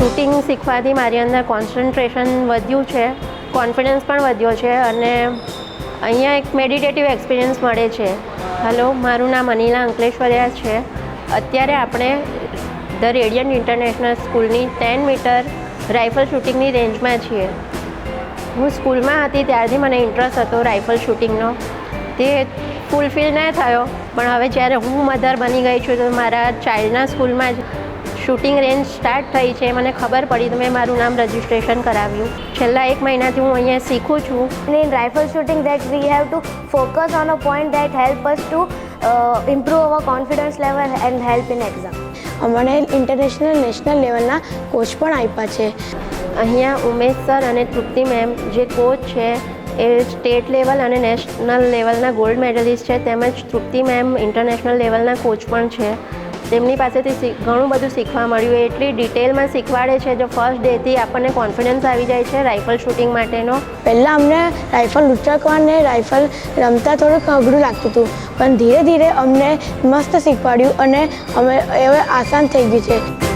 Shooting શીખવાથી મારી અંદર concentration વધ્યું છે કોન્ફિડન્સ પણ વધ્યો છે અને અહીંયા એક મેડિટેટિવ એક્સપિરિયન્સ મળે છે. હલો મારું નામ અનિલા અંકલેશ્વરિયા છે. અત્યારે આપણે ધ રેડિયન્ટ ઇન્ટરનેશનલ સ્કૂલની ટેન મીટર રાઇફલ શૂટિંગની રેન્જમાં છીએ. હું સ્કૂલમાં હતી ત્યારથી મને ઇન્ટરેસ્ટ હતો રાઇફલ શૂટિંગનો. તે ફૂલફિલ ન થયો, પણ હવે જ્યારે હું મધર બની ગઈ છું તો મારા ચાઇલ્ડના સ્કૂલમાં જ શૂટિંગ રેન્જ સ્ટાર્ટ થઈ છે મને ખબર પડી તો મેં મારું નામ રજિસ્ટ્રેશન કરાવ્યું. છેલ્લા એક મહિનાથી હું અહીંયા શીખું છું. In rifle shooting that we have to focus on a point that help us to improve our confidence level and help in exam અમને ઇન્ટરનેશનલ નેશનલ લેવલના કોચ પણ આપ્યા છે. અહીંયા ઉમેશ સર અને તૃપ્તિ મેમ જે કોચ છે એ સ્ટેટ લેવલ અને નેશનલ લેવલના ગોલ્ડ મેડલિસ્ટ છે તેમજ તૃપ્તિ મેમ ઇન્ટરનેશનલ લેવલના કોચ પણ છે. તેમની પાસેથી ઘણું બધું શીખવા મળ્યું. એટલી ડિટેલમાં શીખવાડે છે, જો ફર્સ્ટ ડેથી આપણને કોન્ફિડન્સ આવી જાય છે રાઇફલ શૂટિંગ માટેનો. પહેલાં અમને રાઇફલ ઉચકવાને રાઇફલ રમતા થોડુંક અઘરું લાગતું હતું, પણ ધીરે ધીરે અમને મસ્ત શીખવાડ્યું અને અમે હવે આસાન થઈ ગયું છે.